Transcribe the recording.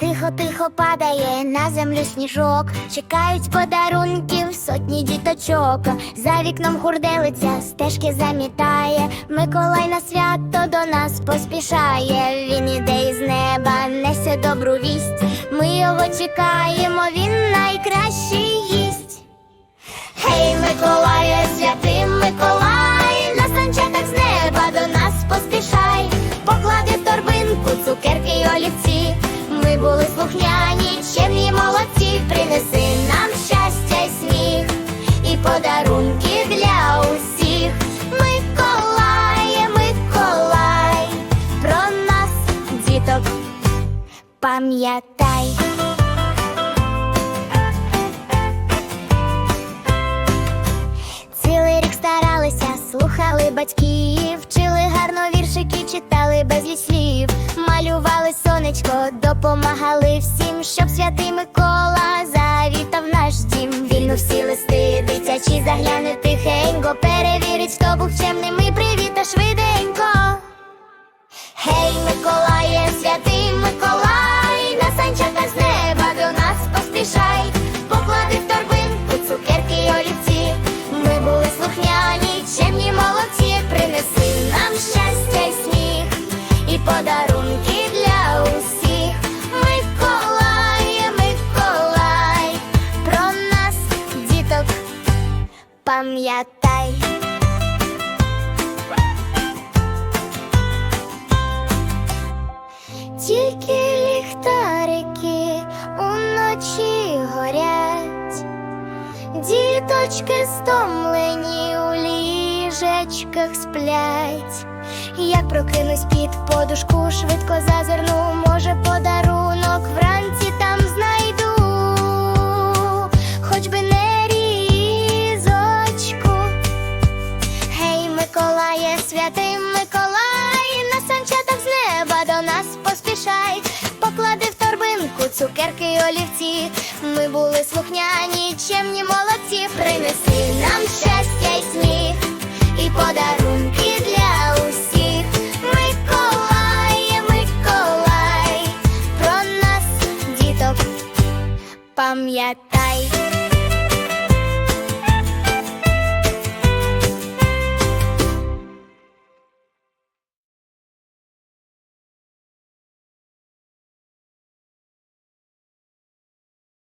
Тихо-тихо падає на землю сніжок, чекають подарунків сотні діточок. За вікном хурделиця, стежки замітає. Миколай на свято до нас поспішає. Він іде із неба, несе добру вість. Ми його чекаємо, він найкращий гість. Гей, Миколає, святий слухняні, чемні молодці, принеси нам щастя й сміх, і подарунки для усіх. Миколає, Миколай, про нас, діток, пам'ятай. Цілий рік старалися, слухали батьків, вчили гарно віршики, читали безліч слів, допомагали всім, щоб святий Микола завітав наш дім. Вільно всі листи, дитячі загляне тихенько, перевірить, хто був чемним і привіта швиденько. Гей, Миколає, святий Миколай, на санчатах з неба до нас поспішай, поклади в торбинку цукерки й олівці. Ми були слухняні, чемні молодці, принеси нам щастя й сміх, і подарунки пам'ятай. Тільки ліхтарики уночі горять, діточки стомлені у ліжечках сплять. Як прокинусь під подушку, швидко зазирну, може, цукерки й олівці. Ми були слухняні, чемні молодці. Принесли нам щастя й сміх і подарунки для усіх. Миколай, Миколай, про нас, діток, пам'ятай.